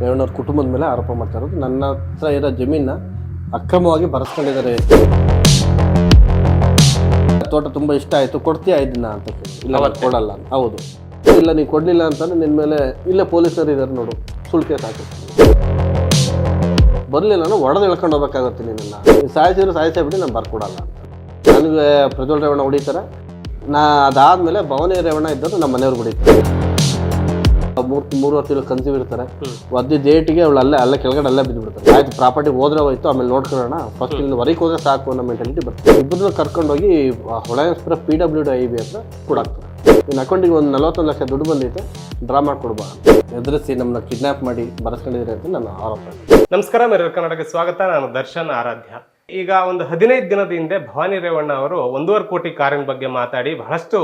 ರೇವಣ್ಣವ್ರ ಕುಟುಂಬದ ಮೇಲೆ ಆರೋಪ ಮಾಡ್ತಾ ಇರೋದು. ನನ್ನ ಹತ್ರ ಇರೋ ಜಮೀನ ಅಕ್ರಮವಾಗಿ ಬರೆಸ್ಕೊಂಡಿದ್ದಾರೆ. ತೋಟ ತುಂಬ ಇಷ್ಟ ಆಯಿತು ಕೊಡ್ತೀಯಾ ಇದನ್ನ ಅಂತ ಕೇಳಿ. ಇಲ್ಲ ಕೊಡಲ್ಲ ಅಂತ. ಹೌದು. ಇಲ್ಲ ನೀವು ಕೊಡಲಿಲ್ಲ ಅಂತಂದ್ರೆ ನಿನ್ನ ಮೇಲೆ ಇಲ್ಲೇ ಪೊಲೀಸರು ಇದ್ದಾರೆ ನೋಡು ಸುಳ್ಕೆ ಸಾಕು ಹಾಕಿರ್ತೀನಿ ಬರಲಿಲ್ಲ ನಾನು ಒಡೆದು ಎಳ್ಕೊಂಡು ಹೋಗ್ಬೇಕಾಗತ್ತೆ ನಿನ್ನ ಸಾಯಿಸಿದ್ರು ಬಿಡಿ ನಾನು ಬರ್ಕೊಡಲ್ಲ ಅಂತ. ನನಗೆ ಪ್ರಜ್ವಲ್ ರೇವಣ್ಣ ಹೊಡಿತಾರೆ. ನಾ ಅದಾದಮೇಲೆ ಭವನಿ ರೇವಣ್ಣ ಇದ್ದದ್ದು ನಮ್ಮ ಮನೆಯವ್ರಿಗೆ ಹೊಡಿತಾರೆ ಮೂರು ಮೂರುವರೆ ತಿಂಗಳು ಕನ್ಸೀವ್ ಇರ್ತಾರೆ. ಒದ್ದು ಡೇಟಿಗೆ ಅವಳು ಅಲ್ಲೇ ಅಲ್ಲೇ ಕೆಳಗಡೆ ಅಲ್ಲೇ ಬಿದ್ದು ಬಿಡ್ತಾರೆ ಆಯ್ತು ಪ್ರಾಪರ್ಟಿ ಹೋದ್ರೆ ಹೋಯ್ತು ಆಮೇಲೆ ನೋಡ್ಕೊಳ್ಳೋಣ. ಫಸ್ಟ್ ಇಲ್ಲಿ ಹೊರಗೆ ಹೋದ್ರೆ ಸಾಕು ಅನ್ನೋ ಮೆಂಟಾಲಿಟಿ ಬರ್ತದೆ. ಇಬ್ಬರನ್ನ ಕರ್ಕೊಂಡೋಗಿ Holenarasipura P W D I B ಹತ್ರ ಕೊಡಾಕ್ತಾರೆ ನಿನ್ನ ಅಕೌಂಟಿಗೆ ಒಂದು ನಲವತ್ತೊಂದು ಲಕ್ಷ ದುಡ್ಡು ಬಂದೈತೆ ಡ್ರಾ ಮಾಡಿಕೊಡ್ಬಾ ಎದುರಿಸಿ ನಮ್ಮನ್ನ ಕಿಡ್ನಾಪ್ ಮಾಡಿ ಬರೆಸ್ಕೊಂಡಿದ್ರೆ ಅಂತ ನನ್ನ ಆರೋಪ. ನಮಸ್ಕಾರ ಮೇರೆ ಕನ್ನಡಕ್ಕೆ ಸ್ವಾಗತ. ನಾನು ದರ್ಶನ್ ಆರಾಧ್ಯ. ಈಗ ಒಂದು ಹದಿನೈದು ದಿನದ ಹಿಂದೆ ಭವಾನಿ ರೇವಣ್ಣ ಅವರು ಒಂದೂವರೆ ಕೋಟಿ ಕಾರಿನ ಬಗ್ಗೆ ಮಾತಾಡಿ ಬಹಳಷ್ಟು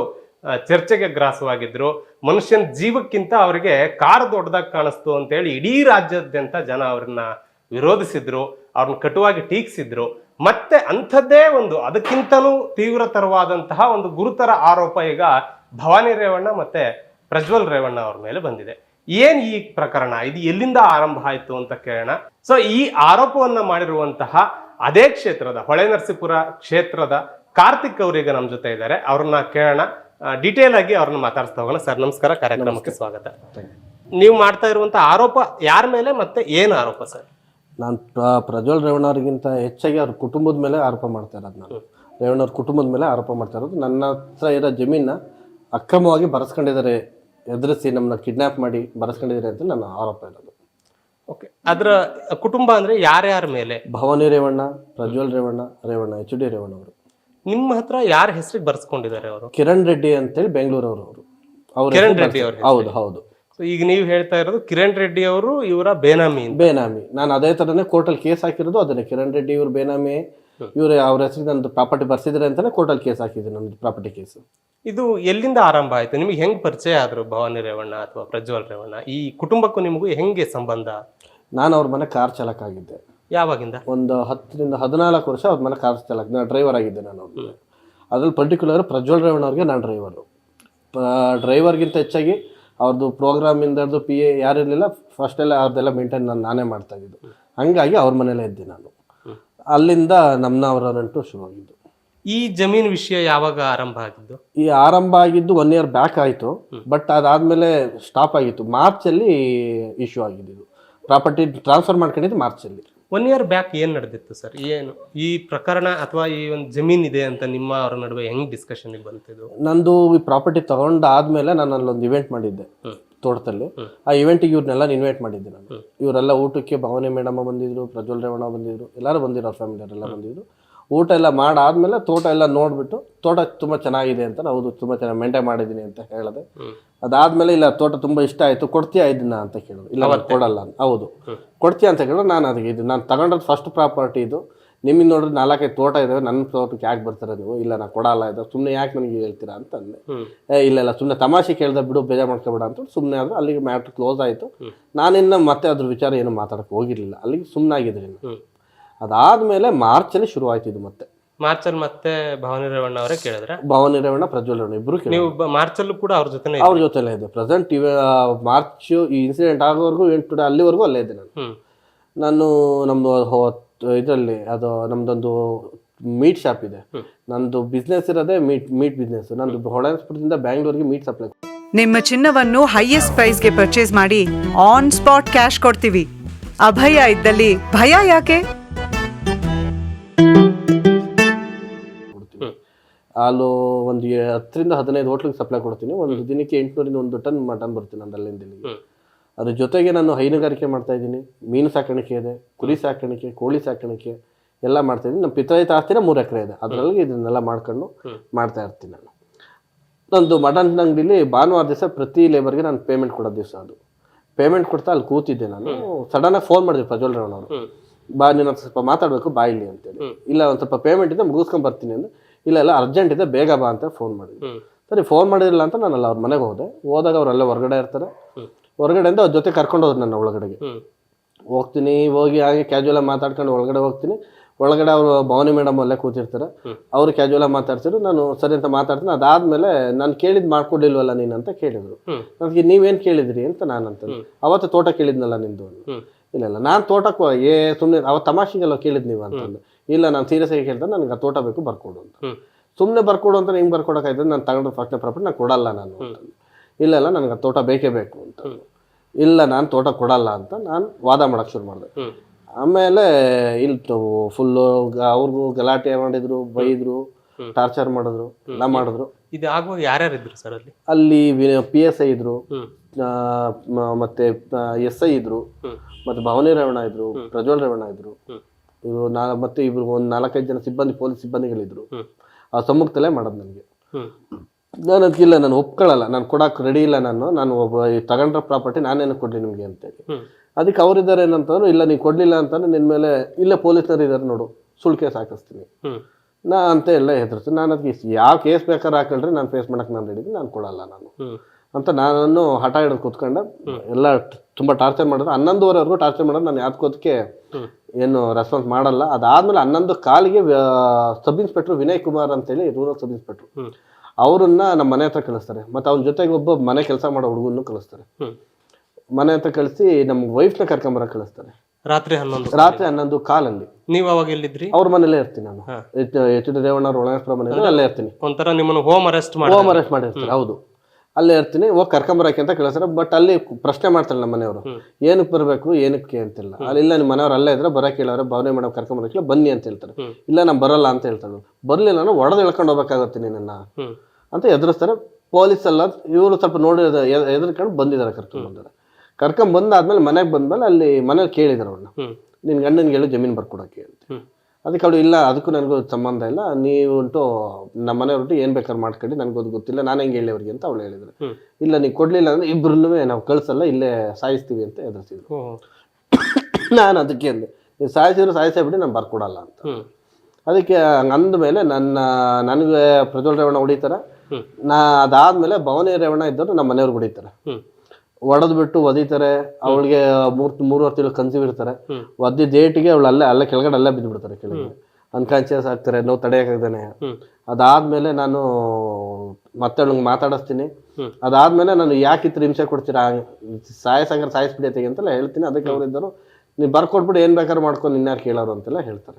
ಚರ್ಚೆಗೆ ಗ್ರಾಸವಾಗಿದ್ರು. ಮನುಷ್ಯನ ಜೀವಕ್ಕಿಂತ ಅವರಿಗೆ ಕಾರ್ ದೊಡ್ಡದಾಗಿ ಕಾಣಿಸ್ತು ಅಂತೇಳಿ ಇಡೀ ರಾಜ್ಯಾದ್ಯಂತ ಜನ ಅವ್ರನ್ನ ವಿರೋಧಿಸಿದ್ರು. ಅವ್ರನ್ನ ಕಟುವಾಗಿ ಟೀಕಿಸಿದ್ರು. ಮತ್ತೆ ಅಂಥದ್ದೇ ಒಂದು ಅದಕ್ಕಿಂತಲೂ ತೀವ್ರತರವಾದಂತಹ ಒಂದು ಗುರುತರ ಆರೋಪ ಈಗ ಭವಾನಿ ರೇವಣ್ಣ ಮತ್ತೆ ಪ್ರಜ್ವಲ್ ರೇವಣ್ಣ ಅವ್ರ ಮೇಲೆ ಬಂದಿದೆ. ಏನ್ ಈ ಪ್ರಕರಣ? ಇದು ಎಲ್ಲಿಂದ ಆರಂಭ ಆಯ್ತು ಅಂತ ಕೇಳೋಣ. ಸೊ ಈ ಆರೋಪವನ್ನ ಮಾಡಿರುವಂತಹ ಅದೇ ಕ್ಷೇತ್ರದ ಹೊಳೆ ನರಸೀಪುರ ಕ್ಷೇತ್ರದ ಕಾರ್ತಿಕ್ ಅವರೀಗ ನಮ್ಮ ಜೊತೆ ಇದ್ದಾರೆ. ಅವ್ರನ್ನ ಕೇಳೋಣ. ಡಿಟೇಲ್ ಆಗಿ ಅವ್ರನ್ನ ಮಾತಾಡ್ಸ್ತಾ ಹೋಗೋಣ. ಸರ್ ನಮಸ್ಕಾರ. ಕಾರ್ಯಕ್ರಮಕ್ಕೆ ಸ್ವಾಗತ. ನೀವು ಮಾಡ್ತಾ ಇರುವಂತ ಆರೋಪ ಯಾರ ಮೇಲೆ ಮತ್ತೆ ಏನು ಆರೋಪ ಸರ್? ನಾನು ಪ್ರ- ಪ್ರಜ್ವಲ್ ರೇವಣ್ಣ ಅವ್ರಿಗಿಂತ ಹೆಚ್ಚಾಗಿ ಅವ್ರ ಕುಟುಂಬದ ಮೇಲೆ ಆರೋಪ ಮಾಡ್ತಾ ಇರೋದು ನಾನು. ರೇವಣ್ಣವ್ರ ಕುಟುಂಬದ ಮೇಲೆ ಆರೋಪ ಮಾಡ್ತಾ ಇರೋದು. ನನ್ನ ಹತ್ರ ಇರೋ ಜಮೀನ ಅಕ್ರಮವಾಗಿ ಬರೆಸ್ಕೊಂಡಿದ್ದಾರೆ ಎದುರಿಸಿ ನಮ್ಮನ್ನ ಕಿಡ್ನಾಪ್ ಮಾಡಿ ಬರೆಸ್ಕೊಂಡಿದ್ದಾರೆ ಅಂತ ನನ್ನ ಆರೋಪ ಇರೋದು. ಓಕೆ ಅದರ ಕುಟುಂಬ ಅಂದ್ರೆ ಯಾರ್ಯಾರ ಮೇಲೆ? ಭವಾನಿ ರೇವಣ್ಣ ಪ್ರಜ್ವಲ್ ರೇವಣ್ಣ ರೇವಣ್ಣ ಎಚ್ ಡಿ ರೇವಣ್ಣ ಅವರು. ನಿಮ್ಮ ಹತ್ರ ಯಾರ ಹೆಸರಿಗೆ ಬರ್ಸ್ಕೊಂಡಿದ್ದಾರೆ ಅವರು? ಕಿರಣ್ ರೆಡ್ಡಿ ಅಂತೇಳಿ ಬೆಂಗಳೂರವರು ಅವರು. ಅವ್ರ ಕಿರಣ್ ರೆಡ್ಡಿ ಅವರು ಹೌದು ಹೌದು. ಸೊ ಈಗ ನೀವು ಹೇಳ್ತಾ ಇರೋದು ಕಿರಣ್ ರೆಡ್ಡಿ ಅವರು ಇವರ ಬೇನಾಮಿ ಬೇನಾಮಿ. ನಾನು ಅದೇ ಥರನೇ ಕೋರ್ಟಲ್ಲಿ ಕೇಸ್ ಹಾಕಿರೋದು ಅದನ್ನೇ. ಕಿರಣ್ ರೆಡ್ಡಿ ಇವರು ಬೇನಾಮಿ ಇವರು ಅವ್ರ ಹೆಸರಿಗೆ ನಂದು ಪ್ರಾಪರ್ಟಿ ಬರ್ಸಿದ್ರೆ ಅಂತಾನೆ ಕೋರ್ಟಲ್ಲಿ ಕೇಸ್ ಹಾಕಿದ್ರು ನಮ್ದು ಪ್ರಾಪರ್ಟಿ ಕೇಸ್. ಇದು ಎಲ್ಲಿಂದ ಆರಂಭ ಆಯ್ತು? ನಿಮಗೆ ಹೆಂಗ್ ಪರಿಚಯ ಆದ್ರು ಭವಾನಿ ರೇವಣ್ಣ ಅಥವಾ ಪ್ರಜ್ವಲ್ ರೇವಣ್ಣ? ಈ ಕುಟುಂಬಕ್ಕೂ ನಿಮಗೂ ಹೆಂಗೆ ಸಂಬಂಧ? ನಾನು ಅವ್ರ ಮನೆ ಕಾರ್ ಚಾಲಕ ಆಗಿದ್ದೆ. ಯಾವಾಗಿಂದ? ಒಂದು ಹತ್ತರಿಂದ ಹದಿನಾಲ್ಕು ವರ್ಷ ಅವ್ರ ಮನೆ ಕಾರ್ ಚಾಲಕ ನಾನು ಡ್ರೈವರ್ ಆಗಿದ್ದೆ ನಾನು ಅದ್ರಲ್ಲಿ ಪರ್ಟಿಕ್ಯುಲರ್ ಪ್ರಜ್ವಲ್ ರೇವಣ್ಣ ಅವ್ರಿಗೆ ನಾನು ಡ್ರೈವರು ಡ್ರೈವರ್ಗಿಂತ ಹೆಚ್ಚಾಗಿ ಅವ್ರದ್ದು ಪ್ರೋಗ್ರಾಮಿಂದದ್ದು ಪಿ ಎ ಯಾರಿರಲಿಲ್ಲ ಫಸ್ಟೆಲ್ಲ ಅವ್ರದ್ದೆಲ್ಲ ಮೇಂಟೈನ್ ನಾನು ನಾನೇ ಮಾಡ್ತಾ ಇದ್ದು ಹಂಗಾಗಿ ಅವ್ರ ಮನೇಲೇ ಇದ್ದೆ ನಾನು. ಅಲ್ಲಿಂದ ನಮ್ಮನ್ನ ಅವರ ನಂಟು ಶುರುವಾಗಿದ್ದು. ಈ ಜಮೀನು ವಿಷಯ ಯಾವಾಗ ಆರಂಭ ಆಗಿದ್ದು? ಈ ಆರಂಭ ಆಗಿದ್ದು ಒನ್ ಇಯರ್ ಬ್ಯಾಕ್ ಆಯಿತು. ಬಟ್ ಅದಾದಮೇಲೆ ಸ್ಟಾಪ್ ಆಗಿತ್ತು. ಮಾರ್ಚಲ್ಲಿ ಇಶ್ಯೂ ಆಗಿದ್ದು ಪ್ರಾಪರ್ಟಿ ಟ್ರಾನ್ಸ್ಫರ್ ಮಾಡ್ಕೊಂಡಿದ್ದು ಮಾರ್ಚಲ್ಲಿ ಒನ್ ಇಯರ್ ಬ್ಯಾಕ್ ಏನು ನಡೆದಿತ್ತು ಸರ್? ಏನು? ಈ ಪ್ರಕರಣ ಅಥವಾ ಈ ಒಂದು ಜಮೀನ್ ಇದೆ ಅಂತ ನಿಮ್ಮ ಅವರ ನಡುವೆ ಹೆಂಗ್ ಡಿಸ್ಕಷನ್ ಬಂತಿದ್ದು ನಂದು ಈ ಪ್ರಾಪರ್ಟಿ ತಗೊಂಡಾದ್ಮೇಲೆ ನಾನು ಅಲ್ಲೊಂದು ಇವೆಂಟ್ ಮಾಡಿದ್ದೆ ತೋಟದಲ್ಲಿ. ಆ ಇವೆಂಟಿಗೆ ಇವ್ರನ್ನೆಲ್ಲ ಇನ್ವೈಟ್ ಮಾಡಿದ್ದೆ ನಾನು. ಇವರೆಲ್ಲ ಊಟಕ್ಕೆ ಭಾವನೆ ಮೇಡಮ್ಮ ಬಂದಿದ್ರು ಪ್ರಜ್ವಲ್ ರೇವಣ್ಣ ಬಂದಿದ್ರು ಎಲ್ಲರೂ ಬಂದಿರೋ ಅವ್ರ ಫ್ಯಾಮಿಲಿಯವರೆಲ್ಲ ಬಂದಿದ್ರು. ಊಟ ಎಲ್ಲ ಮಾಡಾದ್ಮೇಲೆ ತೋಟ ಎಲ್ಲ ನೋಡ್ಬಿಟ್ಟು ತೋಟ ತುಂಬ ಚೆನ್ನಾಗಿದೆ ಅಂತ ನಾವು ತುಂಬ ಚೆನ್ನಾಗಿ ಮೇಂಟೈನ್ ಮಾಡಿದ್ದೀನಿ ಅಂತ ಹೇಳಿದೆ. ಅದಾದ್ಮೇಲೆ ಇಲ್ಲ ತೋಟ ತುಂಬ ಇಷ್ಟ ಆಯಿತು ಕೊಡ್ತೀಯಾ ಇದನ್ನ ಅಂತ ಕೇಳಿದ್ರು. ಇಲ್ಲ ನಾನು ಕೊಡಲ್ಲ ಅಂತ. ಹೌದು. ಕೊಡ್ತೀಯಾ ಅಂತ ಕೇಳಿದ್ರೆ ನಾನು ಅದಕ್ಕೆ ಇದು ನಾನು ತಗೊಂಡದ್ದು ಫಸ್ಟ್ ಪ್ರಾಪರ್ಟಿ ಇದು. ನಿಮಗೆ ನೋಡಿದ್ರೆ ನಾಲ್ಕೈದು ತೋಟ ಇದಾವೆ ನನ್ನ ತೋಟಕ್ಕೆ ಯಾಕೆ ಬರ್ತೀರಾ ನೀವು? ಇಲ್ಲ ನಾನು ಕೊಡಲ್ಲ ಇದು ಸುಮ್ಮನೆ ಯಾಕೆ ನನಗೆ ಹೇಳ್ತೀರಾ ಅಂತ ಅಂದೆ. ಇಲ್ಲ ಇಲ್ಲ ಸುಮ್ಮನೆ ತಮಾಷೆ ಕೇಳ್ದೆ ಬಿಡು ಬೇಜಾರು ಮಾಡ್ಕೊಬೇಡ ಅಂತ ಸುಮ್ಮನೆ ಆದ್ರೆ ಅಲ್ಲಿಗೆ ಮ್ಯಾಟ್ರ್ ಕ್ಲೋಸ್ ಆಯಿತು. ನಾನಿನ್ನ ಮತ್ತೆ ಅದ್ರ ವಿಚಾರ ಏನು ಮಾತಾಡಕ್ಕೆ ಹೋಗಿರಲಿಲ್ಲ. ಅಲ್ಲಿಗೆ ಸುಮ್ಮನೆ ಆಗಿದ್ರಿ ಹ್ಮ್. ಅದಾದ್ಮೇಲೆ ಮಾರ್ಚಲ್ಲಿ ಶುರು ಆಯ್ತು ಇದು ಮತ್ತೆ. ಮಾರ್ಚಲ್ಲಿ ಮತ್ತೆ ಭವಾನಿ ರೇವಣ್ಣ ಅವರೇ ಕೇಳಿದ್ರೆ? ಭವಾನಿ ರೇವಣ್ಣ ಪ್ರಜ್ವಲ್ ರೇವಣ್ಣ ಇಬ್ರು ನೀವು ಬ- ಮಾರ್ಚಲ್ಲೂ ಕೂಡ ಅವ್ರ ಜೊತೆ ಅವ್ರ ಜೊತೆಲೇ ಇದೆ ಪ್ರೆಸೆಂಟ್ ಇವ ಮಾರ್ಚ್ ಈ ಇನ್ಸಿಡೆಂಟ್ ಆಗೋವರೆಗೂ ಎಂಟು ಅಲ್ಲಿವರೆಗೂ ಅಲ್ಲೇ ಇದ್ದೆ ನಾನು. ಹ್ಮ್. ನಾನು ನಮ್ಮದು ಇದರಲ್ಲಿ ಅದು ನಮ್ದೊಂದು ಮೀಟ್ ಶಾಪ್ ಇದೆ. ನಂದು ಬಿಸ್ನೆಸ್ ಇರೋದೇ ಮೀಟ್ ಮೀಟ್ ಬಿಸ್ನೆಸ್ ನಂದು ಹೊಳೆಸ್ಪುರದಿಂದ ಬ್ಯಾಂಗ್ಳೂರಿಗೆ ಮೀಟ್ ಸಪ್ಲೈ ನಿಮ್ಮ ಚಿನ್ನವನ್ನು ಹೈಯೆಸ್ಟ್ ಪ್ರೈಸ್ಗೆ ಪರ್ಚೇಸ್ ಮಾಡಿ ಆನ್ ಸ್ಪಾಟ್ ಕ್ಯಾಶ್ ಕೊಡ್ತೀವಿ. ಅಭಯ ಇದ್ದಲ್ಲಿ ಭಯ ಯಾಕೆ? ಹಾಲು ಒಂದು ಹತ್ತರಿಂದ ಹದಿನೈದು ಹೋಟ್ಲಿಗೆ ಸಪ್ಲೈ ಕೊಡ್ತೀನಿ. ಒಂದು ದಿನಕ್ಕೆ ಎಂಟುನೂರಿಂದ ಒಂದು ಟನ್ ಮಟನ್ ಬರ್ತೀನಿ ನಾನು ಅಲ್ಲಿಂದ ಇಲ್ಲಿಗೆ. ಅದ್ರ ಜೊತೆಗೆ ನಾನು ಹೈನುಗಾರಿಕೆ ಮಾಡ್ತಾ ಇದ್ದೀನಿ. ಮೀನು ಸಾಕಾಣಿಕೆ ಇದೆ ಕುರಿ ಸಾಕಾಣಿಕೆ ಕೋಳಿ ಸಾಕಾಣಿಕೆ ಎಲ್ಲ ಮಾಡ್ತಾ ಇದ್ದೀನಿ. ನಮ್ಮ ಪಿತ್ರಾಯಿತ ಆಸ್ತಿನ ಮೂರು ಎಕರೆ ಇದೆ. ಅದರಲ್ಲಿ ಇದನ್ನೆಲ್ಲ ಮಾಡ್ಕೊಂಡು ಮಾಡ್ತಾ ಇರ್ತೀನಿ ನಾನು. ನಂದು ಮಟನ್ ಅಂಗಡಿಲಿ ಭಾನುವಾರ ದಿವಸ ಪ್ರತಿ ಲೇಬರ್ಗೆ ನಾನು ಪೇಮೆಂಟ್ ಕೊಡೋ ದಿವಸ ಅದು. ಪೇಮೆಂಟ್ ಕೊಡ್ತಾ ಅಲ್ಲಿ ಕೂತಿದ್ದೆ ನಾನು. ಸಡನ್ನಾಗಿ ಫೋನ್ ಮಾಡಿದ್ರು ಪ್ರಜ್ವಲ್ ರೇವಣ್ಣ ಅವರು. ಬಾ ನೀನು ಸ್ವಲ್ಪ ಮಾತಾಡಬೇಕು ಬಾ ಇಲ್ಲಿ ಅಂತೇಳಿ. ಇಲ್ಲ ಒಂದು ಸ್ವಲ್ಪ ಪೇಮೆಂಟ್ ಇದೆ ಮುಗಿಸ್ಕೊಂಡ್ ಬರ್ತೀನಿ ಅಂದ್ರೆ. ಇಲ್ಲ ಇಲ್ಲ ಅರ್ಜೆಂಟ್ ಇದೆ ಬೇಗ ಬಾ ಅಂತ ಫೋನ್ ಮಾಡಿದ್ವಿ ಸರಿ ಫೋನ್ ಮಾಡಿರಲಿಲ್ಲ ಅಂತ ನಾನು ಅಲ್ಲಿ ಅವ್ರ ಮನೆಗೆ ಹೋದೆ. ಹೋದಾಗ ಅವರೆಲ್ಲ ಹೊರಗಡೆ ಇರ್ತಾರೆ. ಹೊರಗಡೆಯಿಂದ ಅವ್ರ ಜೊತೆ ಕರ್ಕೊಂಡು ಹೋದ್ರು ನನ್ನ ಒಳಗಡೆಗೆ. ಹೋಗ್ತೀನಿ ಹೋಗಿ ಹಾಗೆ ಕ್ಯಾಜುವಲ್ ಆಗಿ ಮಾತಾಡ್ಕೊಂಡು ಒಳಗಡೆ ಹೋಗ್ತೀನಿ. ಒಳಗಡೆ ಅವರು ಭವಾನಿ ಮೇಡಮ್ ಅಲ್ಲೇ ಕೂತಿರ್ತಾರೆ. ಅವರು ಕ್ಯಾಜುವಲ್ ಆಗಿ ಮಾತಾಡ್ತಿದ್ರು. ನಾನು ಸರಿ ಅಂತ ಮಾತಾಡ್ತೀನಿ. ಅದಾದ್ಮೇಲೆ ನಾನು ಕೇಳಿದ್ ಮಾಡ್ಕೊಡ್ಲಿಲ್ವಲ್ಲ ನೀನು ಅಂತ ಕೇಳಿದ್ರು. ನನಗೆ ನೀವೇನು ಕೇಳಿದ್ರಿ ಅಂತ ನಾನು ಅಂತ ಅವತ್ತು ತೋಟ ಕೇಳಿದ್ನಲ್ಲ ನಿಂದು. ಇಲ್ಲ ಇಲ್ಲ ನಾನು ತೋಟಕ್ಕೆ ಏ ಸುಮ್ಮನೆ ಅವತ್ತು ತಮಾಷೆಗೆಲ್ಲ ಕೇಳಿದ್ ನೀವು ಅಂತಂದು. ಇಲ್ಲ ನಾನು ಸೀರಿಯಸ್ ಆಗಿ ಕೇಳ್ತಾ ನನಗೆ ಆ ತೋಟ ಬೇಕು ಬರ್ಕೊಡು ಅಂತ. ಸುಮ್ಮನೆ ಬರ್ಕೊಡು ಅಂತ ಹಿಂಗೆ ಬರ್ಕೊಡಕ್ಕಾಯ್ತದೆ ನಾನು ತಗೊಂಡು ಫಸ್ಟ್ನೇ ಪ್ರಾಪರ್ಟಿ ನಾನು ಕೊಡಲ್ಲ ನಾನು ಅಂತ. ಇಲ್ಲ ಇಲ್ಲ ನನಗೆ ಆ ತೋಟ ಬೇಕೇ ಬೇಕು ಅಂತ. ಇಲ್ಲ ನಾನು ತೋಟ ಕೊಡಲ್ಲ ಅಂತ ನಾನು ವಾದ ಮಾಡೋಕೆ ಶುರು ಮಾಡಿದೆ. ಆಮೇಲೆ ಇಲ್ಲಿ ಫುಲ್ಲು ಅವ್ರಿಗೂ ಗಲಾಟೆ ಮಾಡಿದ್ರು ಬೈದ್ರು ಟಾರ್ಚರ್ ಮಾಡಿದ್ರು ಎಲ್ಲ ಮಾಡಿದ್ರು. ಇದು ಆಗುವಾಗ ಯಾರ್ಯಾರು ಇದ್ರು ಸರ್ ಅಲ್ಲಿ? ಅಲ್ಲಿ ಪಿ ಎಸ್ ಐ ಇದ್ರು ಮತ್ತೆ ಎಸ್ ಐ ಇದ್ರು. ಮತ್ತೆ ಭವಾನಿ ರೇವಣ್ಣ ಇದ್ರು ಪ್ರಜ್ವಲ್ ರೇವಣ್ಣ ಇದ್ರು. ಇವರು ನಾ ಮತ್ತೆ ಇಬ್ರು ಒಂದು ನಾಲ್ಕೈದು ಜನ ಸಿಬ್ಬಂದಿ ಪೊಲೀಸ್ ಸಿಬ್ಬಂದಿಗಳಿದ್ರು. ಆ ಸಮ್ಮುಖದಲ್ಲೇ ಮಾಡೋದು ನನಗೆ. ನಾನು ಅದಕ್ಕಿಲ್ಲ ನಾನು ಒಪ್ಕೊಳ್ಳಲ್ಲ ನಾನು ಕೊಡಕ್ಕೆ ರೆಡಿ ಇಲ್ಲ ನಾನು. ನಾನು ಒಬ್ಬ ಈ ತಗೊಂಡ್ರ ಪ್ರಾಪರ್ಟಿ ನಾನೇನು ಕೊಡ್ಲಿ ನಿಮಗೆ ಅಂತೇಳಿ. ಅದಕ್ಕೆ ಅವರಿದ್ದಾರೆ ಏನಂತಂದ್ರು ಇಲ್ಲ ನೀವು ಕೊಡಲಿಲ್ಲ ಅಂತಂದ್ರೆ ನಿನ್ನ ಮೇಲೆ ಇಲ್ಲ ಪೊಲೀಸರು ಇದ್ದಾರೆ ನೋಡು ಸುಳ್ ಕೇಸ್ ಹಾಕಿಸ್ತೀನಿ. ನಾ ಅಂತ ಎಲ್ಲ ಹೆದರ್ತೀನಿ ನಾನು ಅದಕ್ಕೆ ಯಾವ ಕೇಸ್ ಬೇಕಾದ್ರೆ ಹಾಕೊಳ್ರಿ ನಾನು ಫೇಸ್ ಮಾಡಕ್ಕೆ ನಾನು ರೆಡಿ ನಾನು ಕೊಡಲ್ಲ ನಾನು. ಅಂತ ನಾನು ಹಠ ಹಿಡಿದು ಕೂತ್ಕೊಂಡೆ ಎಲ್ಲ ತುಂಬಾ ಟಾರ್ಚರ್ ಮಾಡಿದ್ರು ಹನ್ನೊಂದುವರೆವರೆಗೂ ಟಾರ್ಚರ್ ಮಾಡೋದು ನಾನು ಯಾವ್ದಕ್ಕೋದಕ್ಕೆ. ಏನು ರೆಸ್ಪಾನ್ಸ್ ಮಾಡಲ್ಲ ಅದಾದ್ಮೇಲೆ ಹನ್ನೊಂದು ಕಾಲಿಗೆ ಸಬ್ ಇನ್ಸ್ಪೆಕ್ಟರ್ ವಿನಯ್ ಕುಮಾರ್ ಅಂತೇಳಿ ರೂರಲ್ ಸಬ್ ಇನ್ಸ್ಪೆಕ್ಟರ್ ಅವರನ್ನ ನಮ್ಮ ಮನೆ ಹತ್ರ ಕಳಿಸ್ತಾರೆ ಮತ್ತೆ ಅವ್ನ ಜೊತೆಗೆ ಒಬ್ಬ ಮನೆ ಕೆಲಸ ಮಾಡೋ ಹುಡುಗನ್ನು ಕಳಿಸ್ತಾರೆ ಮನೆ ಹತ್ರ ಕಳಿಸಿ ನಮ್ಮ ವೈಫ್ನ ಕರ್ಕೊಂಬರ ಕಳಿಸ್ತಾರೆ ರಾತ್ರಿ ಹನ್ನೊಂದು ರಾತ್ರಿ ಹನ್ನೊಂದು ಕಾಲಲ್ಲಿ ನೀವು ಅವಾಗ ಎಲ್ಲಿದ್ರಿ ಅವ್ರ ಮನೇಲೆ ಇರ್ತೀನಿ ನಾನು. ಎಚ್ ಡಿ ರೇವಣ್ಣ ಅವ್ರ ಒಳಗೇಶ್ವರ ಮನೆ ಅಲ್ಲೇ ಇರ್ತೀನಿ ಒಂಥರ ನಿಮ್ಮನ್ನು ಹೋಮ್ ಅರೆಸ್ಟ್ ಮಾಡಿ ಹೋಮ್ ಅರೆಸ್ಟ್ ಮಾಡಿರ್ತಾರೆ ಹೌದು ಅಲ್ಲೇ ಇರ್ತೀನಿ ಹೋಗಿ ಕರ್ಕೊಂಬರಕ್ಕೆ ಅಂತ ಕೇಳಿಸ್ತಾರೆ. ಬಟ್ ಅಲ್ಲಿ ಪ್ರಶ್ನೆ ಮಾಡ್ತಾರೆ ನಮ್ಮ ಮನೆಯವರು. ಏನಕ್ಕೆ ಬರಬೇಕು? ಏನಕ್ಕೆ ಅಂತಿಲ್ಲ ಅಲ್ಲಿ ಇಲ್ಲ ನಿಮ್ಮ ಮನೆಯವ್ರು ಅಲ್ಲೇ ಇದ್ರೆ ಬರಕ್ಕೆ ಹೇಳೋರು ಭಾವನೆ ಮೇಡಮ್ ಕರ್ಕೊಂಬರಕ್ಕಿಲ್ಲ ಬನ್ನಿ ಅಂತ ಹೇಳ್ತಾರೆ. ಇಲ್ಲ ನಾನು ಬರಲ್ಲ ಅಂತ ಹೇಳ್ತಾರೆ. ಬರಲಿಲ್ಲ ನಾನು ಒಡೆದು ಹೇಳ್ಕೊಂಡು ಹೋಗ್ಬೇಕಾಗತ್ತೆ ನಿನ್ನ ಅಂತ ಎದುರಿಸ್ತಾರೆ. ಪೊಲೀಸ್ ಅಲ್ಲ ಇವರು ಸ್ವಲ್ಪ ನೋಡಿ ಎದುರ್ಕೊಂಡು ಬಂದಿದ್ದಾರೆ ಕರ್ಕೊಂಡು ಬಂದಿದ್ದಾರೆ. ಕರ್ಕೊಂಡ್ ಬಂದಾದ್ಮೇಲೆ ಮನೆಗೆ ಬಂದ್ಮೇಲೆ ಅಲ್ಲಿ ಮನೇಲಿ ಕೇಳಿದಾರೆ ಅವ್ರನ್ನ. ನಿನ್ ನಿನ್ನ ಗಂಡನಿಗೆ ಹೇಳಿ ಜಮೀನು ಬರ್ಕೊಡೋಕೆ ಅಂತ. ಅದಕ್ಕೆ ಅವಳು ಇಲ್ಲ ಅದಕ್ಕೂ ನನಗೂ ಸಂಬಂಧ ಇಲ್ಲ. ನೀವು ಉಂಟು ನಮ್ಮ ಮನೆಯವ್ರು ಏನು ಬೇಕಾದ್ರೆ ಮಾಡ್ಕೊಳ್ಳಿ ಅದು ಗೊತ್ತಿಲ್ಲ. ನಾನು ಹೆಂಗೆ ಹೇಳಿ ಅವ್ರಿಗೆ ಅಂತ ಅವಳು ಹೇಳಿದ್ರು. ಇಲ್ಲ ನೀವು ಕೊಡಲಿಲ್ಲ ಅಂದರೆ ಇಬ್ರು ನಾವು ಕಳಿಸಲ್ಲ ಇಲ್ಲೇ ಸಾಯಿಸ್ತೀವಿ ಅಂತ ಎದುರಿಸಿದ್ರು ನಾನು ಅದಕ್ಕೆ ಅಂದೆ ನೀವು ಸಾಯಿಸಿದ್ರು ಸಾಯಿಸೇ ಬಿಡಿ ನಾನು ಬರ್ಕೊಡಲ್ಲ ಅಂತ. ಅದಕ್ಕೆ ಅಂದ ಅಂದಮೇಲೆ ನನ್ನ ನನಗೆ ಪ್ರಜ್ವಲ್ ರೇವಣ್ಣ ಹೊಡಿತಾರೆ. ನಾ ಅದಾದ್ಮೇಲೆ ಭವನಿ ರೇವಣ್ಣ ಇದ್ದರು ನಮ್ಮ ಮನೆಯವ್ರು ಹೊಡಿತಾರೆ. ಒಡೆದು ಬಿಟ್ಟು ಒದಿತಾರೆ ಅವಳಿಗೆ ಮೂರ್ ಮೂರುವರೆ ತಿಂಗಳು ಕನ್ಸೀವ್ ಇರ್ತಾರೆ. ಒದ್ದಿ ಡೇಟ್ಗೆ ಅವಳು ಅಲ್ಲೇ ಅಲ್ಲೇ ಕೆಳಗಡೆ ಅಲ್ಲೇ ಬಿದ್ದು ಬಿಡ್ತಾರೆ ಕೆಳಗೆ ಅನ್ಕಾನ್ಶಿಯಸ್ ಆಗ್ತಾರೆ ನೋವು ತಡೆಯೋಕ್ಕಾಗ್ದಾನೆ ಹ್ಮ್. ಅದಾದ್ಮೇಲೆ ನಾನು ಮತ್ತೆ ಅವಳಿಗೆ ಮಾತಾಡಿಸ್ತೀನಿ. ಹ್ಮ್. ಅದಾದ್ಮೇಲೆ ನಾನು ಯಾಕೆ ಇತ್ರ ಹಿಂಸೆ ಕೊಡ್ತೀರಾ? ಸಾಯಸಾಗರ ಸಾಯಿಸ್ಬಿಡಿ ಅತ್ತಿಗೆ ಅಂತೆಲ್ಲ ಹೇಳ್ತೀನಿ. ಅದಕ್ಕೆ ಅವರಿದ್ದರು ನೀವು ಬರ್ಕೊಟ್ಬಿಟ್ಟು ಏನು ಬೇಕಾದ್ರೂ ಮಾಡ್ಕೊಂಡು ಇನ್ಯಾರು ಕೇಳೋರು ಅಂತೆಲ್ಲ ಹೇಳ್ತಾರೆ.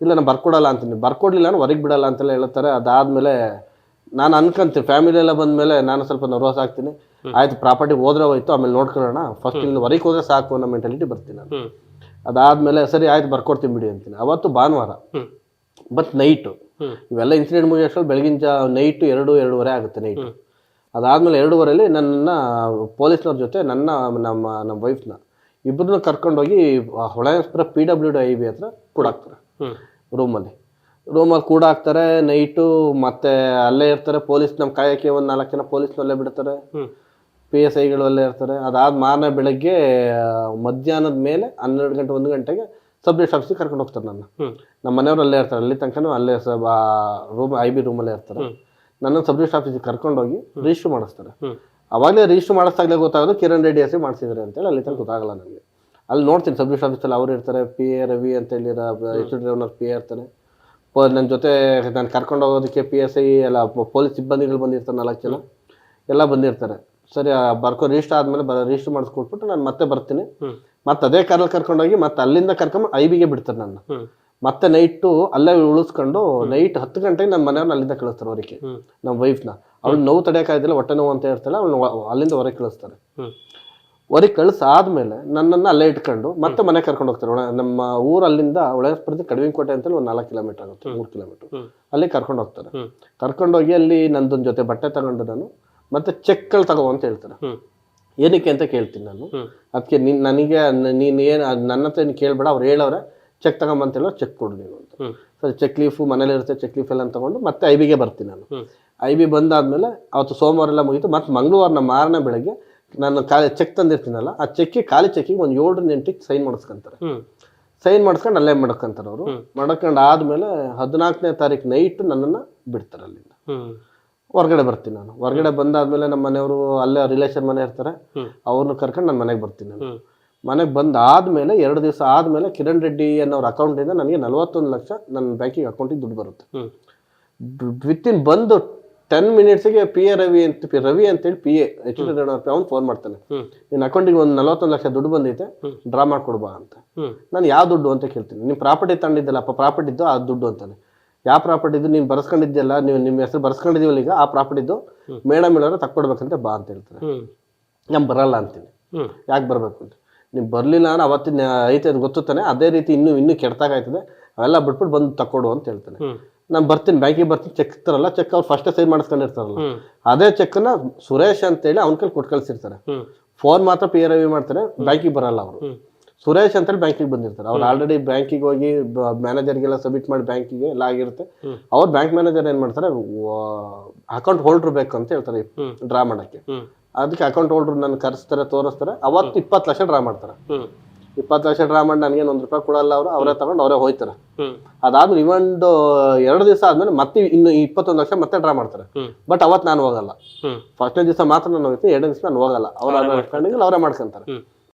ಇಲ್ಲ ನಾನು ಬರ್ಕೊಡಲ್ಲ ಅಂತೀನಿ. ಬರ್ಕೊಡ್ಲಿಲ್ಲ ನಾನು ಹೊರಗೆ ಬಿಡಲ್ಲ ಅಂತೆಲ್ಲ ಹೇಳ್ತಾರೆ. ಅದಾದ್ಮೇಲೆ ನಾನು ಅನ್ಕಂತೀನಿ ಫ್ಯಾಮಿಲಿ ಎಲ್ಲ ಬಂದ್ಮೇಲೆ ನಾನು ಸ್ವಲ್ಪ ನರ್ವಸ್ ಆಗ್ತೀನಿ. ಆಯ್ತು ಪ್ರಾಪರ್ಟಿ ಹೋದ್ರೆ ಹೋಯ್ತು ಆಮೇಲೆ ನೋಡ್ಕೊಳ್ಳೋಣ. ಫಸ್ಟ್ ಇಲ್ಲಿ ಹೊರಗೆ ಹೋದ್ರೆ ಸಾಕು ಅನ್ನೋ ಮೆಂಟಾಲಿಟಿ ಬರ್ತೀನಿ ನಾನು. ಅದಾದ್ಮೇಲೆ ಸರಿ ಆಯ್ತು ಬರ್ಕೊಡ್ತೀನಿ ಬಿಡಿ ಅಂತೀನಿ. ಅವತ್ತು ಭಾನುವಾರ. ಬಟ್ ನೈಟು ಇವೆಲ್ಲ ಇನ್ಸಿಡೆಂಟ್ ಮುಗಿಯೋಷ್ಟ್ರಲ್ಲಿ ಬೆಳಗಿನ ಜಾ ನೈಟು ಎರಡು ಎರಡೂವರೆ ಆಗುತ್ತೆ ನೈಟ್. ಅದಾದ್ಮೇಲೆ ಎರಡೂವರೆಯಲ್ಲಿ ನನ್ನ ಪೊಲೀಸ್ನವ್ರ ಜೊತೆ ನನ್ನ ನಮ್ಮ ನಮ್ಮ ವೈಫ್ನ ಇಬ್ಬರನ್ನ ಕರ್ಕೊಂಡೋಗಿ Holespura P W D I B ಹತ್ರ ಕೂಡಾಕ್ತಾರೆ. ಹಾಕ್ತಾರೆ ರೂಮಲ್ಲಿ ರೂಮಲ್ಲಿ ಕೂಡ ಹಾಕ್ತಾರೆ ನೈಟು ಮತ್ತೆ ಅಲ್ಲೇ ಇರ್ತಾರೆ ಪೊಲೀಸ್ ನಮ್ಮ ಕಾಯಕ್ಕೆ ಒಂದು ನಾಲ್ಕು ಜನ ಪೊಲೀಸ್ನಲ್ಲೇ ಬಿಡ್ತಾರೆ. ಪಿ ಎಸ್ ಐಗಳು ಅಲ್ಲೇ ಇರ್ತಾರೆ. ಅದಾದ ಮಾರನೇ ಬೆಳಗ್ಗೆ ಮಧ್ಯಾಹ್ನದ ಮೇಲೆ ಹನ್ನೆರಡು ಗಂಟೆ ಒಂದು ಗಂಟೆಗೆ ಸಬ್ ಆಫೀಸ್ ಆಫೀಸಿಗೆ ಕರ್ಕೊಂಡು ಹೋಗ್ತಾರೆ ನನ್ನ. ನಮ್ಮ ಮನೆಯವ್ರು ಅಲ್ಲೇ ಇರ್ತಾರೆ. ಅಲ್ಲಿ ತನಕನೂ ಅಲ್ಲೇ ಸಬ್ ರೂಮ್ ಐ ಬಿ ರೂಮಲ್ಲೇ ಇರ್ತಾರೆ. ನನ್ನ ಸಬ್ ಡಿಸ್ಟ್ ಕರ್ಕೊಂಡು ಹೋಗಿ ರಿಜಿಸ್ಟ್ರ್ ಮಾಡಿಸ್ತಾರೆ. ಅವಾಗಲೇ ರಿಜಿಸ್ಟ್ರ್ ಮಾಡಿಸ್ದಾಗಲೇ ಗೊತ್ತಾಗೋದು ಕಿರಣ್ ರೆಡ್ಡಿ ಹೆಸರು ಮಾಡಿಸಿದ್ರೆ ಅಂತೇಳಿ ಅಲ್ಲಿ ತನಕ ಗೊತ್ತಾಗಲ್ಲ ನನಗೆ. ಅಲ್ಲಿ ನೋಡ್ತೀನಿ ಸಬ್ ಆಫೀಸ್ ಆಫೀಸಲ್ಲಿ ಅವ್ರು ಇರ್ತಾರೆ. ಪಿ ಎ ರವಿ ಅಂತೇಳಿ ಎಚ್ ಡಿ ರೇವಣ್ಣವ್ರು ಪಿ ಎ ಇರ್ತಾನೆ. ನನ್ನ ಜೊತೆ ನಾನು ಕರ್ಕೊಂಡು ಹೋಗೋದಕ್ಕೆ ಪಿ ಎಸ್ ಐ ಎಲ್ಲ ಪೊಲೀಸ್ ಸಿಬ್ಬಂದಿಗಳು ಬಂದಿರ್ತಾರೆ ನಾಲ್ಕು ಜನ. ಎಲ್ಲ ಬಂದಿರ್ತಾರೆ. ಸರಿ ಬರ್ಕೊ ರಿಜಿಸ್ಟರ್ ಆದಮೇಲೆ ಬರ ರಿಜಿಸ್ಟರ್ ಮಾಡಿಸ್ಕೊಟ್ಬಿಟ್ಟು ನಾನು ಮತ್ತೆ ಬರ್ತೀನಿ. ಮತ್ತೆ ಅದೇ ಕಾರಲ್ಲಿ ಕರ್ಕೊಂಡೋಗಿ ಮತ್ತೆ ಅಲ್ಲಿಂದ ಕರ್ಕೊಂಡು ಐಬಿಗೆ ಬಿಗೆ ಬಿಡ್ತಾರೆ ನನ್ನ. ಮತ್ತೆ ನೈಟು ಅಲ್ಲೇ ಉಳಿಸ್ಕೊಂಡು ನೈಟ್ ಹತ್ತು ಗಂಟೆಗೆ ನಮ್ಮ ಮನೆಯವ್ರನ್ನ ಅಲ್ಲಿಂದ ಕಳಿಸ್ತಾರೆ ಅವರಿಗೆ ನಮ್ಮ ವೈಫ್ನ ಅವಳು ನೋವು ತಡೆಯೋಕ್ಕಾಗಿದ್ದಿಲ್ಲ ಹೊಟ್ಟೆ ನೋವು ಅಂತ ಹೇಳ್ತಾಳೆ ಅವಳು ಅಲ್ಲಿಂದ ಹೊರಗೆ ಕಳಿಸ್ತಾರೆ. ಹೊರಗೆ ಕಳಿಸಾದ್ಮೇಲೆ ನನ್ನನ್ನು ಅಲ್ಲೇ ಇಟ್ಕೊಂಡು ಮತ್ತೆ ಮನೆ ಕರ್ಕೊಂಡು ಹೋಗ್ತಾರೆ. ಒಳ ನಮ್ಮ ಊರಲ್ಲಿಂದ ಅಲ್ಲಿಂದ ಒಳಸ್ಪರ್ಧಿ ಕಡವಿನಕೋಟೆ ಅಂತೇಳಿ ಒಂದು ನಾಲ್ಕು ಕಿಲೋಮೀಟರ್ ಆಗುತ್ತೆ ಮೂರು ಕಿಲೋಮೀಟರ್. ಅಲ್ಲಿ ಕರ್ಕೊಂಡು ಹೋಗ್ತಾರೆ. ಹ್ಮ್. ಕರ್ಕೊಂಡೋಗಿ ಅಲ್ಲಿ ನಂದೊಂದು ಜೊತೆ ಬಟ್ಟೆ ತಗೊಂಡು ನಾನು ಮತ್ತೆ ಚೆಕ್ಗಳು ತಗೋ ಅಂತ ಹೇಳ್ತಾರೆ. ಹ್ಮ್. ಏನಕ್ಕೆ ಅಂತ ಕೇಳ್ತೀನಿ ನಾನು. ಹ್ಮ್. ಅದಕ್ಕೆ ನಿನ್ ನನಗೆ ನೀನು ಏನು ನನ್ನ ಹತ್ರ ಏನು ಕೇಳಬೇಡ ಅವ್ರು ಹೇಳವ್ರೆ ಚೆಕ್ ತಗೊಂಬಂತಿಲ್ಲ ಚೆಕ್ ಕೊಡು ನೀನು ಅಂತ. ಹ್ಮ್. ಸರಿ ಚೆಕ್ ಲೀಫು ಮನೇಲಿ ಇರುತ್ತೆ ಚೆಕ್ ಲೀಫ್ ಎಲ್ಲ ತಗೊಂಡು ಮತ್ತೆ ಐ ಬಿಗೆ ಬರ್ತೀನಿ ನಾನು. ಹ್ಮ್. ಐ ಬಿ ಬಂದಾದ್ಮೇಲೆ ಅವತ್ತು ಸೋಮವಾರ ಎಲ್ಲ ಮುಗಿತು ಮತ್ತೆ ಮಂಗಳವಾರ ಮಾರನೇ ಬೆಳಗ್ಗೆ ನಾನು ಖಾಲಿ ಚೆಕ್ ತಂದಿರ್ತೀನಲ್ಲ ಆ ಚೆಕ್ಕಿಗೆ ಖಾಲಿ ಚೆಕ್ಕಿಗೆ ಒಂದು ಏಳು ಎಂಟಿಗೆ ಸೈನ್ ಮಾಡಿಸ್ಕೊಂತಾರೆ. ಸೈನ್ ಮಾಡಿಸ್ಕೊಂಡು ಅಲ್ಲೇ ಮಾಡ್ಕೊಂತಾರೆ ಅವರು. ಮಾಡ್ಕೊಂಡು ಆದಮೇಲೆ ಹದಿನಾಲ್ಕನೇ ತಾರೀಕು ನೈಟ್ ನನ್ನನ್ನು ಬಿಡ್ತಾರೆ ಅಲ್ಲಿಂದ. ಹೊರಗಡೆ ಬರ್ತೀನಿ ನಾನು. ಹೊರಗಡೆ ಬಂದಾದ್ಮೇಲೆ ನಮ್ಮ ಮನೆಯವರು ಅಲ್ಲೇ ರಿಲೇಷನ್ ಮನೆ ಇರ್ತಾರೆ. ಅವ್ರನ್ನ ಕರ್ಕೊಂಡು ನನ್ನ ಮನೆಗೆ ಬರ್ತೀನಿ ನಾನು. ಮನೆಗೆ ಬಂದಾದ್ಮೇಲೆ ಎರಡು ದಿವಸ ಆದ್ಮೇಲೆ ಕಿರಣ್ ರೆಡ್ಡಿ ಅನ್ನೋರ ಅಕೌಂಟಿಂದ ನನಗೆ ನಲವತ್ತೊಂದು ಲಕ್ಷ ನನ್ನ ಬ್ಯಾಂಕಿಗೆ ಅಕೌಂಟಿಗೆ ದುಡ್ಡು ಬರುತ್ತೆ. ವಿತ್ ಇನ್ ಬಂದು ಟೆನ್ ಮಿನಿಟ್ಸ್ಗೆ ಪಿ ಎ ರವಿ ಅಂತ ಪಿ ರವಿ ಅಂತೇಳಿ ಪಿ ಎ ಎಚ್ ಡಿ ಅವ್ನು ಫೋನ್ ಮಾಡ್ತಾನೆ. ನಿನ್ನ ಅಕೌಂಟಿಗೆ ಒಂದು ನಲವತ್ತೊಂದು ಲಕ್ಷ ದುಡ್ಡು ಬಂದೈತೆ ಡ್ರಾ ಮಾಡ್ಕೊಡ್ಬಾ ಅಂತ. ನಾನು ಯಾವ ದುಡ್ಡು ಅಂತ ಕೇಳ್ತೀನಿ. ನಿಮ್ಮ ಪ್ರಾಪರ್ಟಿ ತಗೊಂಡಿದ್ದಲ್ಲಪ್ಪ ಪ್ರಾಪರ್ಟಿದ್ದು ಆ ದುಡ್ಡು ಅಂತಾನೆ. ಯಾವ ಪ್ರಾಪರ್ಟಿದು ನೀನು ಬರ್ಸ್ಕೊಂಡಿದ್ದೆಲ್ಲ ನೀವು ನಿಮ್ಮ ಹೆಸರು ಬರ್ಸ್ಕೊಂಡಿದ್ದೀವಲ್ಲ ಈಗ ಆ ಪ್ರಾಪರ್ಟಿದು ಮೇಡಮ್ ಹೇಳೋರು ತಕ್ಕೊಡ್ಬೇಕಂತ ಬಾ ಅಂತ ಹೇಳ್ತಾರೆ. ನಾನು ಬರಲ್ಲ ಅಂತೀನಿ. ಯಾಕೆ ಬರಬೇಕು ಅಂತ? ನೀವು ಬರಲಿಲ್ಲ ಅಂದ್ರೆ ಅವತ್ತಿನ ಐತೆ ಅದು ಗೊತ್ತಾನೆ ಅದೇ ರೀತಿ ಇನ್ನೂ ಇನ್ನೂ ಕೆಡ್ತಾಗಾಯ್ತದೆ ಅವೆಲ್ಲ ಬಿಟ್ಬಿಟ್ಟು ಬಂದು ತಕ್ಕೊಡು ಅಂತ ಹೇಳ್ತಾನೆ. ನಾನು ಬರ್ತೀನಿ ಬ್ಯಾಂಕಿಗೆ ಬರ್ತೀನಿ ಚೆಕ್ ಇರ್ತಾರಲ್ಲ ಚೆಕ್ ಅವ್ರು ಫಸ್ಟ್ ಸೈನ್ ಮಾಡಿಸ್ಕೊಂಡಿರ್ತಾರಲ್ಲ. ಅದೇ ಚೆಕ್ನ ಸುರೇಶ್ ಅಂತೇಳಿ ಅವ್ನ ಕೈಲಿ ಕೊಟ್ಟು ಕಳಿಸಿರ್ತಾರೆ. ಫೋನ್ ಮಾತ್ರ ಪಿ ಆರ್ ಐ ಮಾಡ್ತಾರೆ ಬ್ಯಾಂಕಿಗೆ ಬರಲ್ಲ ಅವರು. ಸುರೇಶ್ ಅಂತ ಹೇಳಿ ಬ್ಯಾಂಕಿಗೆ ಬಂದಿರ್ತಾರೆ. ಅವ್ರು ಆಲ್ರೆಡಿ ಬ್ಯಾಂಕಿಗೆ ಹೋಗಿ ಮ್ಯಾನೇಜರ್ಗೆಲ್ಲ ಸಬ್ಮಿಟ್ ಮಾಡಿ ಬ್ಯಾಂಕಿಗೆ ಎಲ್ಲ ಆಗಿರುತ್ತೆ. ಅವ್ರು ಬ್ಯಾಂಕ್ ಮ್ಯಾನೇಜರ್ ಏನ್ ಮಾಡ್ತಾರೆ ಅಕೌಂಟ್ ಹೋಲ್ಡರ್ ಬೇಕು ಅಂತ ಹೇಳ್ತಾರೆ ಡ್ರಾ ಮಾಡಕ್ಕೆ. ಅದಕ್ಕೆ ಅಕೌಂಟ್ ಹೋಲ್ಡರ್ ನನ್ನ ಕರೆಸ್ತಾರೆ ತೋರಿಸ್ತಾರೆ ಅವತ್ತು ಇಪ್ಪತ್ತು ಲಕ್ಷ ಡ್ರಾ ಮಾಡ್ತಾರೆ. ಇಪ್ಪತ್ತು ಲಕ್ಷ ಡ್ರಾ ಮಾಡಿ ನನಗೇನು ಒಂದು ರೂಪಾಯಿ ಕೊಡಲ್ಲ ಅವರು ಅವರೇ ತಗೊಂಡು ಅವರೇ ಹೋಯ್ತಾರೆ. ಅದಾದ್ರೂ ಅದಾದ್ಮೇಲೆ ಇವೊಂದು ಎರಡು ದಿವಸ ಆದ್ಮೇಲೆ ಮತ್ತೆ ಇನ್ನು ಇಪ್ಪತ್ತೊಂದು ಲಕ್ಷ ಮತ್ತೆ ಡ್ರಾ ಮಾಡ್ತಾರೆ. ಬಟ್ ಅವತ್ತು ನಾನು ಹೋಗಲ್ಲ. ಫಸ್ಟ್ ಫಸ್ಟ್ನೇ ದಿವಸ ಮಾತ್ರ ನಾನು ಹೋಗ್ತೀನಿ ಎರಡನೇ ದಿವಸ ನಾನು ಹೋಗಲ್ಲ. ಅವ್ರ ಅಂಡರ್ಸ್ಟ್ಯಾಂಡಿಂಗ್ ಅವರೇ ಮಾಡ್ಕೊಂತಾರೆ.